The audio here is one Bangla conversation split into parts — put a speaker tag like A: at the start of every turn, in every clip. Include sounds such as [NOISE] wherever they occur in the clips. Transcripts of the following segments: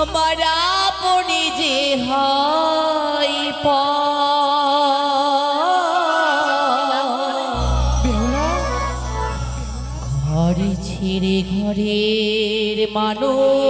A: আমার আপনি যে হয় ঘরে ছেড়ে ঘরের মানুষ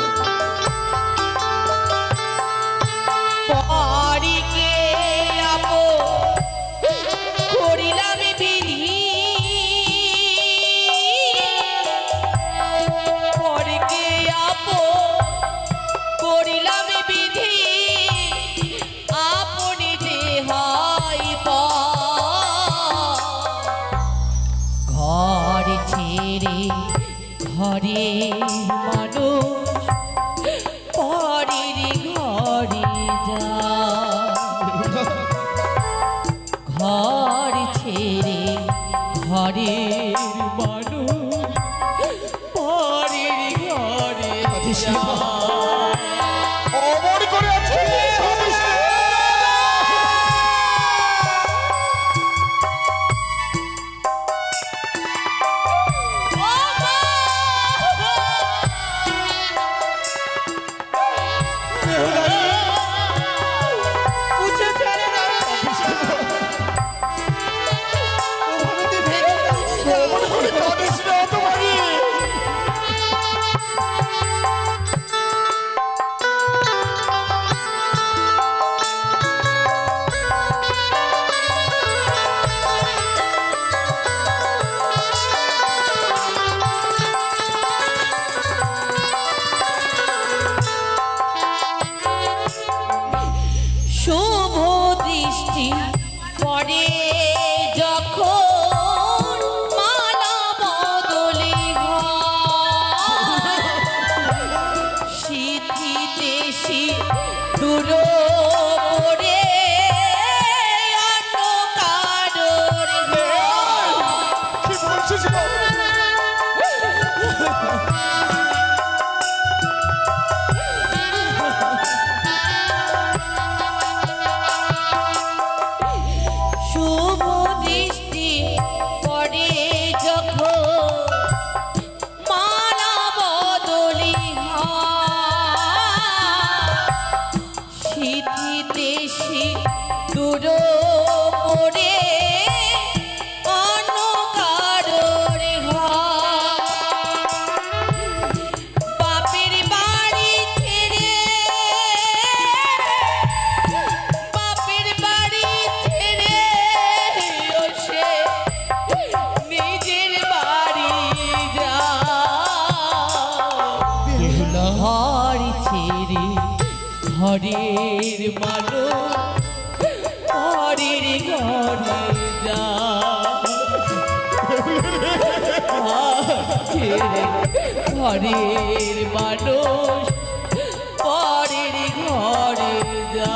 A: Yo. পরের মানো পরের ঘরে যা ঘরের মানুষ পরের ঘরে যা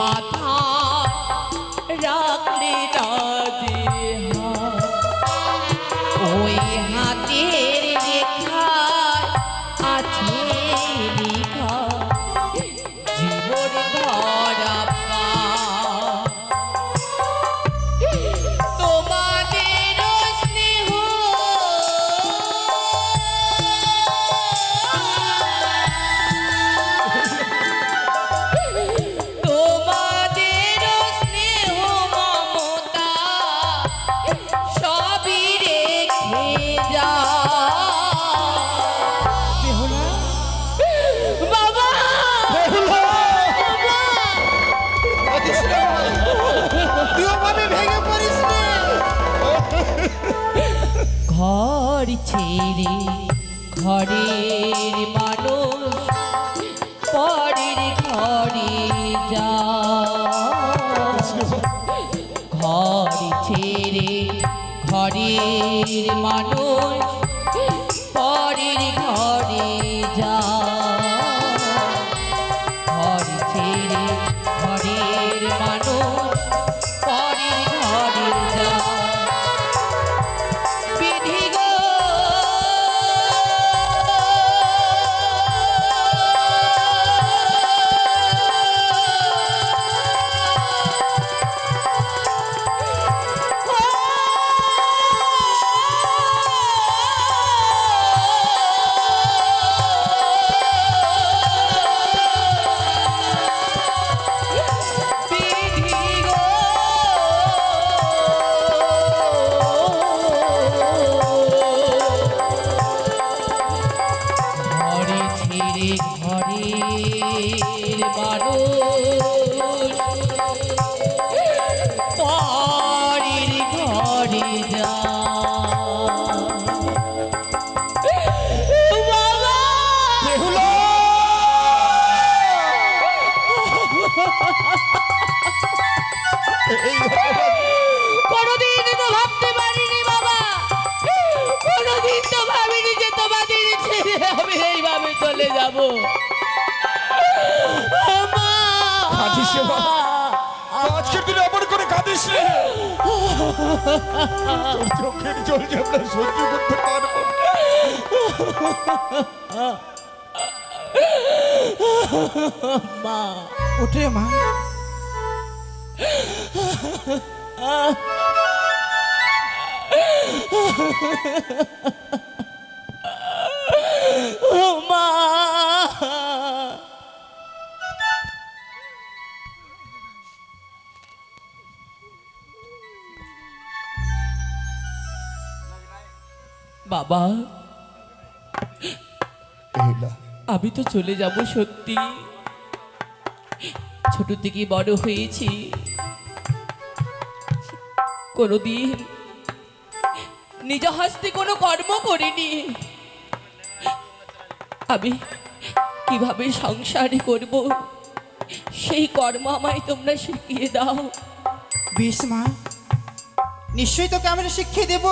A: মাথা রাখলে রাজি হাতে ঘর ছেড়ে ঘরের কোনোদিন তো ভাবতে পারিনি বাবা। কোনোদিন তো ভাবিনি যে তোমাদের ছেড়ে আমি এইভাবে চলে যাব।
B: তোর চোখের জল যে আমরা সহ্য করতে পারব
A: মা।
C: উঠে মা।
A: ও বাবা। আমি তো চলে যাব সত্যি। ছোট থেকে বড় হয়েছি। কোনোদিন নিজ হস্তে কোনো কর্ম করিনি। আমি কীভাবে সংসার করব সেই কর্ম আমায় তোমরা শিখিয়ে দাও।
C: বেশ মা নিশ্চয়ই তোকে আমরা শিখিয়ে দেব।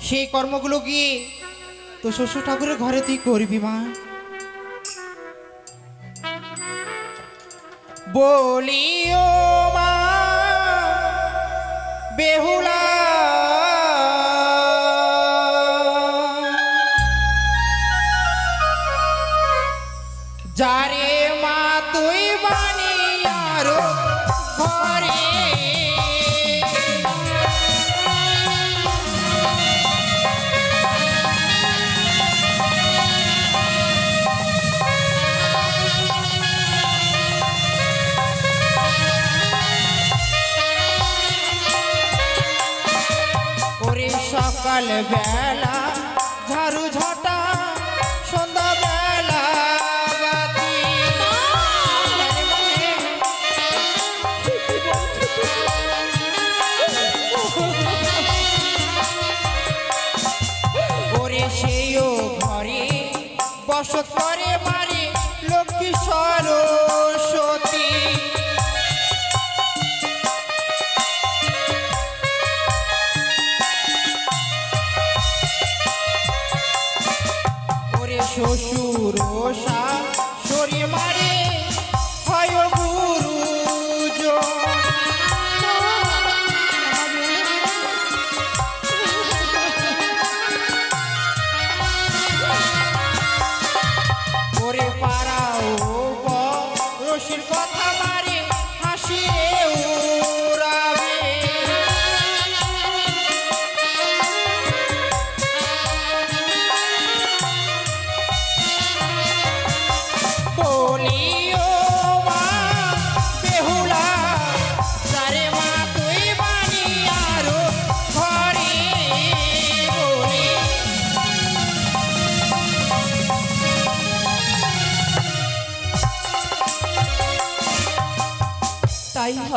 C: সেই কর্মগুলো গিয়ে তো শ্বশুর ঠাকুরের ঘরে তুই করবি মা? বলিও মা বেহুলা সকাল বেলা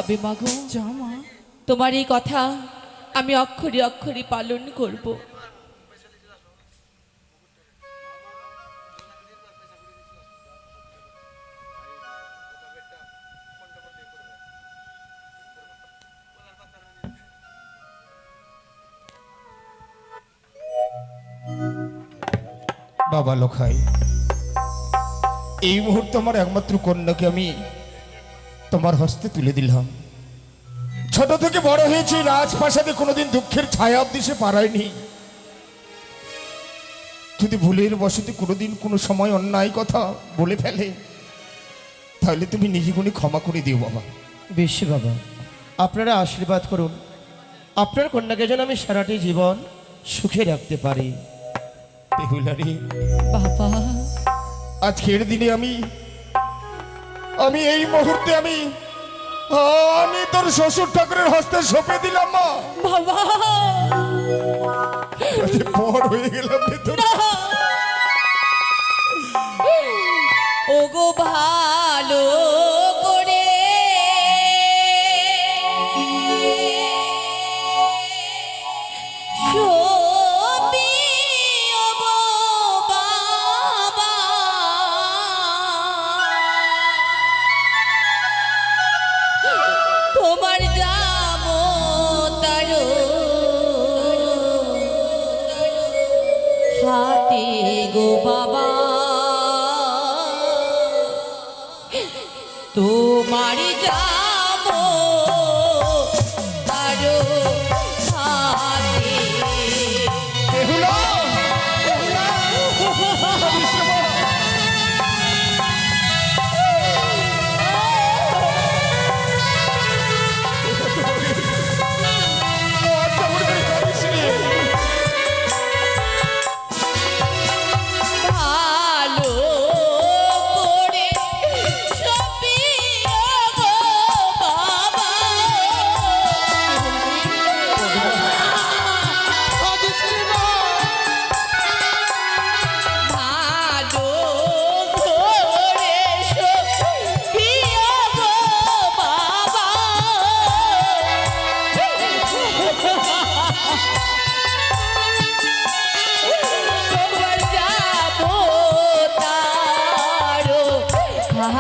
A: হবে মাগো
D: যা মা।
A: তোমার এই কথা আমি অক্ষরে অক্ষরে পালন করব।
B: বাবা লোখাই এই মুহূর্তে আমার একমাত্র কন্যাকে আমি তোমার হস্তে তুলে দিলাম। ছোট থেকে বড় হয়েছে রাজপ্রাসাদে কোনোদিন দুঃখের ছায়া অব্দি সে পারায়নি। যদি ভুলের বসতে কোনোদিন কোনো সময় অন্যায় কথা বলে ফেলে তাহলে তুমি নিজে গুণে ক্ষমা করে দিও বাবা।
E: বেশি বাবা আপনারা আশীর্বাদ করুন। আপনার কন্যাকে যেন আমি সারাটি জীবন সুখে রাখতে পারি।
B: বেহুলারি
A: বাবা।
B: আজকের দিনে আমি আমি এই মুহূর্তে আমি আমি তোর শ্বশুর ঠাকুরের হস্তে সঁপে দিলাম মা।
A: বাবা।
B: বড় হয়ে গেলাম ভেতরে।
A: ওগো ভালো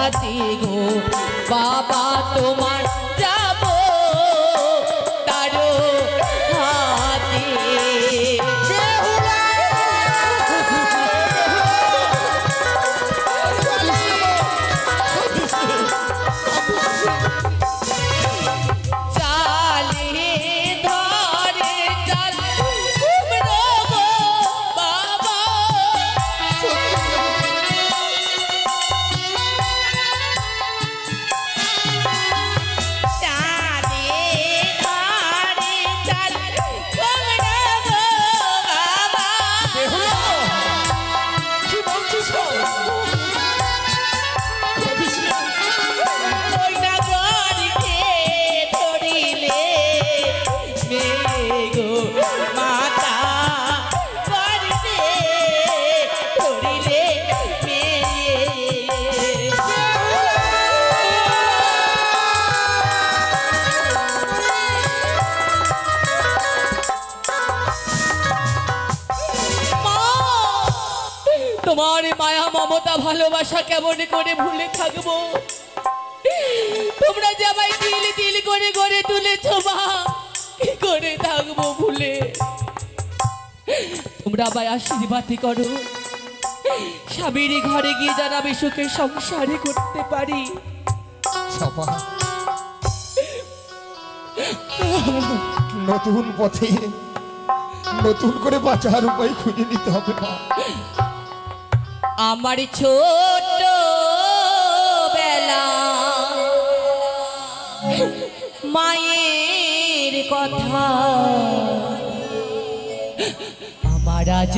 A: হাতে গো। বাবা তোমার তোমার মায়া, মমতা, ভালোবাসা কেমন করে ভুলে থাকব? তোমরা জামাই তিল তিল করে গড়ে তুলেছ মা, কি করে থাকব ভুলে? তোমরা আবার আশীর্বাদই করো। স্বামীর ঘরে গিয়ে যেন আমি সুখে সংসারে করতে পারি।
B: নতুন পথে নতুন করে বাঁচার উপায় খুঁজে নিতে হবে মা।
A: আমার ছোট বেলা। মায়ের কথা। আমার আজ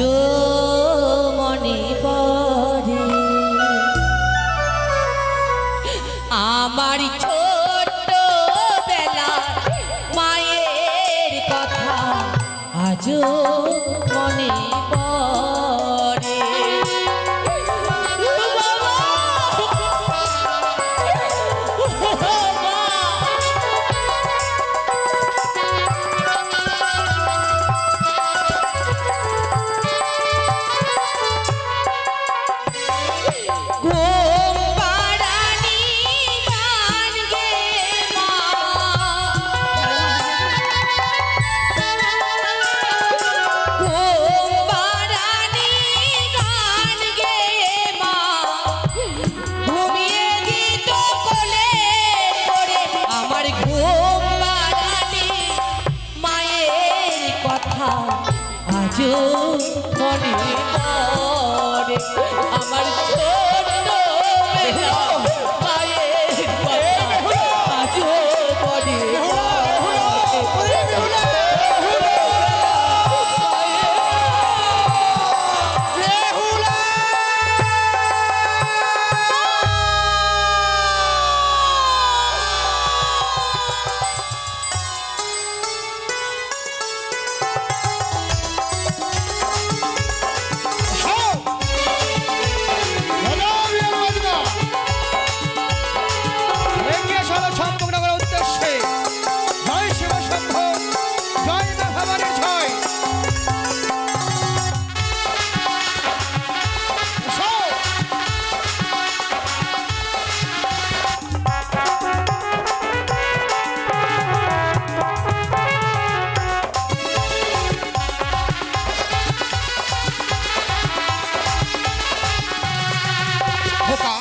D: খোকা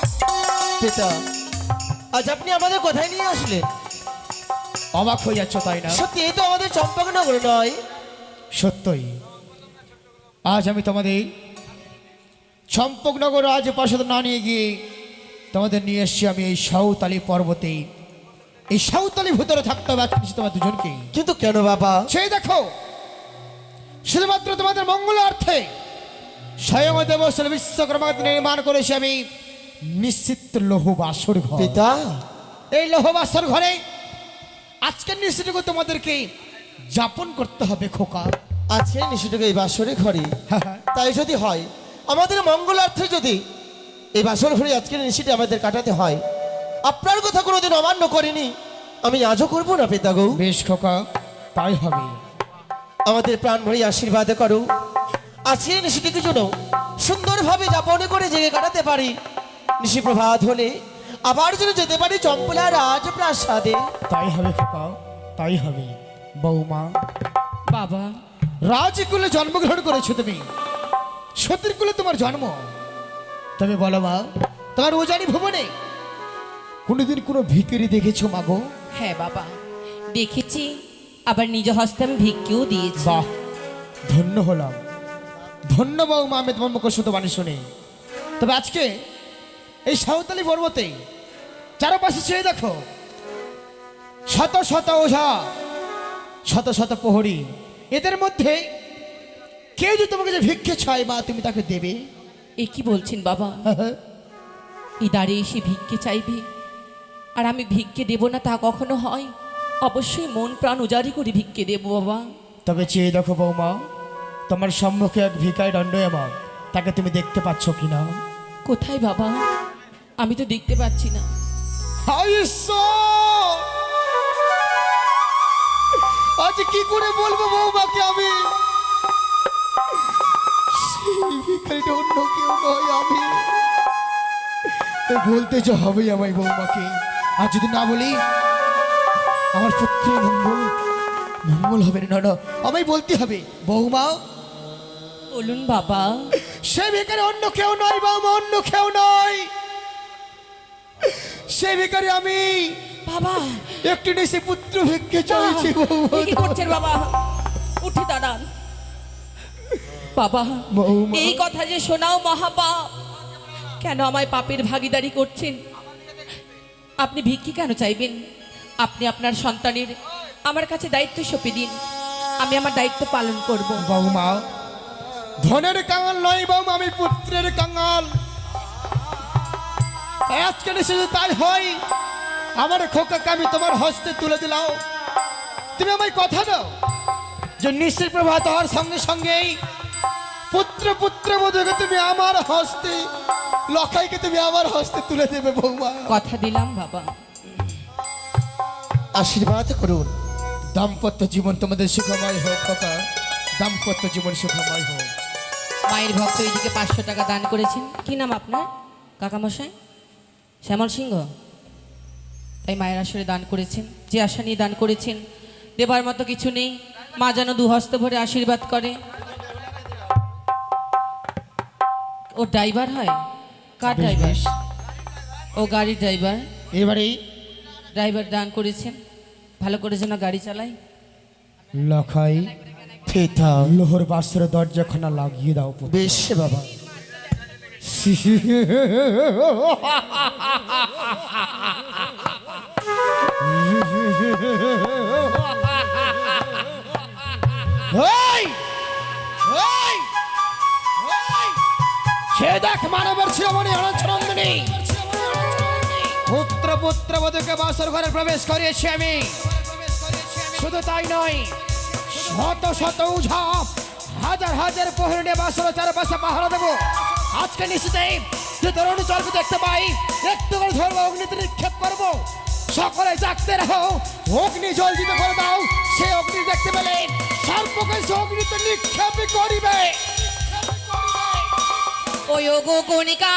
E: পিতা আজ আপনি আমাদের কোথায় নিয়ে আসলেন?
D: অবাক হয়ে যাচ্ছ তাই না?
E: সত্যি এই তো আমাদের চম্পকনগর নয়।
D: সত্যই। আজ আমি তোমাদের চম্পকনগর রাজপ্রাসাদ না নিয়ে গিয়ে তোমাদের নিয়ে এসছি আমি এই সাঁওতালি পর্বতে এই সাঁওতালি ভিতরে থাকতে হবে আজকে তোমার দুজনকে
E: কিন্তু কেন বাবা?
D: সেই দেখো শুধুমাত্র তোমাদের মঙ্গলার্থে স্বয়ং দেবস্থল বিশ্বকর্মা নির্মাণ করেছি আমি। নিশ্চিত লৌহ বাসর ঘর।
E: পিতা?
D: এই লৌহবাসর ঘরে আজকের নিশ্চিতটুকু তোমাদেরকে যাপন করতে হবে খোকা।
E: আজকে নিশুটুকু এই বাসরে ঘরে। [LAUGHS] তাই যদি হয় আমাদের মঙ্গলার্থে যদি এই বাসর ঘরে আজকের নিশিতে আমাদের কাটাতে হয় আপনার কথা কোনোদিন অমান্য করিনি আমি আজও করব না পিতা গৌ।
D: বেশ খোকা তাই হবে।
E: আমাদের প্রাণ ভরি আশীর্বাদ করো। আজকে নিশিটিকে যেন সুন্দরভাবে যাপনে করে জেগে কাটাতে পারি নিশি প্রভাত হলে আবার যেন যেতে পারি চম্পলা রাজপ্রাসাদে।
D: তাই হবে খোকা তাই হবে। বৌমা
A: বাবা।
D: রাজকুলে জন্মগ্রহণ করেছ তুমি। সতীর কুলে তোমার জন্ম। তবে বলো মা তোমার ওজানি ভুবনে কোনোদিন কোনো ভিকিরি দেখেছ মাগো
A: হ্যাঁ বাবা দেখেছি আবার নিজ হস্তে আমি ভিক্ষেও দিয়েছি।
D: বাহ ধন্য হলাম। ধন্য বৌমা আমি তোমার মুখ শুধু বাণী শুনি। তবে আজকে এই সাঁওতালি পর্বতে চারপাশে চেয়ে দেখো। শত শত ওঝা শত শত প্রহরী। এদের মধ্যে কেউ যদি তোমাকে যে ভিক্ষে চায় বা তুমি তাকে দেবে?
A: এ কি বলছেন বাবা? [LAUGHS] এই দাঁড়িয়ে এসে ভিক্ষে চাইবে। আর আমি ভিক্ষে দেব না তা কখনো হয়? অবশ্যই মন প্রাণ উজাড়ি করে ভিক্ষে দেব বাবা।
D: তবে চেয়ে দেখো বৌমা তোমার সম্মুখে এক ভিকায় দণ্ডয়মান। তাকে তুমি দেখতে পাচ্ছ কিনা?
A: কোথায় বাবা? আমি তো দেখতে পাচ্ছি না!
D: আজ কি করে বলব বৌমাকে আমি? অন্য কেউ নয় আমি। বলতে যে হবেই আমায় বৌমাকে। আর যদি না বলি আমার পুত্রের মঙ্গল মঙ্গল হবে না না আমায় বলতে হবে বৌমা।
A: বলুন বাবা।
D: সে ভিখারি অন্য কেউ নয় বাবা অন্য কেউ নয়। সে ভিখারি আমি।
A: বাবা।
D: একটি নিশে পুত্র ভিক্ষে চাইছি
A: কি করছেন বাবা? উঠে দাঁড়ান। বাবা। এই কথা যে শোনাও মহাপাপ। কেন আমায় পাপের ভাগিদারি করছেন? আপনি ভিক্ষি কেন চাইবেন? আপনি আপনার সন্তানের আমার কাছে দায়িত্ব সঁপে দিন। আমি আমার দায়িত্ব পালন করব।
D: বৌমা ধনের কাঙাল নয় বৌমা আমি পুত্রের কাঙাল। আজকে যদি তাই হয়। আমার খোকাকে আমি তোমার হস্তে তুলে দিলাম। তুমি আমায় কথা দাও যে নিশ্চিত প্রভাত হওয়ার সঙ্গে সঙ্গেই পুত্র পুত্র বধূকে তুমি আমার হস্তে লখাইকে তুমি আমার হস্তে তুলে দেবে বৌমা।
A: কথা দিলাম বাবা।
E: আশীর্বাদ করুন।
D: দাম্পত্য জীবন তোমাদের সুখময় হোক খোকা। দাম্পত্য জীবন সুখময় হোক।
A: মায়ের ভক্ত এইদিকে পাঁচশো টাকা দান করেছেন। কি নাম আপনার? কাকামশাই? শ্যামল সিংহ তাই মায়ের আসরে দান করেছেন। যে আশা নিয়ে দান করেছেন দেবার মতো কিছু নেই। মা যেন দু হস্ত ভরে আশীর্বাদ করে। ও ড্রাইভার হয়? কার ড্রাইভার?
D: বেশ।
A: ও গাড়ির ড্রাইভার?
D: এবারেই
A: ড্রাইভার দান করেছেন। ভালো করে যেন গাড়ি চালাই।
D: লখাই
E: পিতা
D: লোহর বাসের দরজাখানা লাগিয়ে দাও।
E: বেশ বাবা।
D: দেখ মানবের শিরোমণি অনন্তনন্দিনী। পুত্র পুত্র বধূকে বাসর ঘরে প্রবেশ করিয়েছি আমি। শুধু তাই নয়, শত শত উঝাপ, হাজার হাজার প্রহরণে বাসর চারপাশে পাহারা দেবো। আজকে নিশ্চিতে যে তরুণ চলকে দেখতে পাই। একটু করে ধরবো, অগ্নিতে নিক্ষেপ করব। সকলে জাগতে রাখো। অগ্নি জল দিতে করে দাও। সে অগ্নি দেখতে পেলে সর্বকে সে অগ্নিতে নিক্ষেপ করিবে।
A: ওই গো কণিকা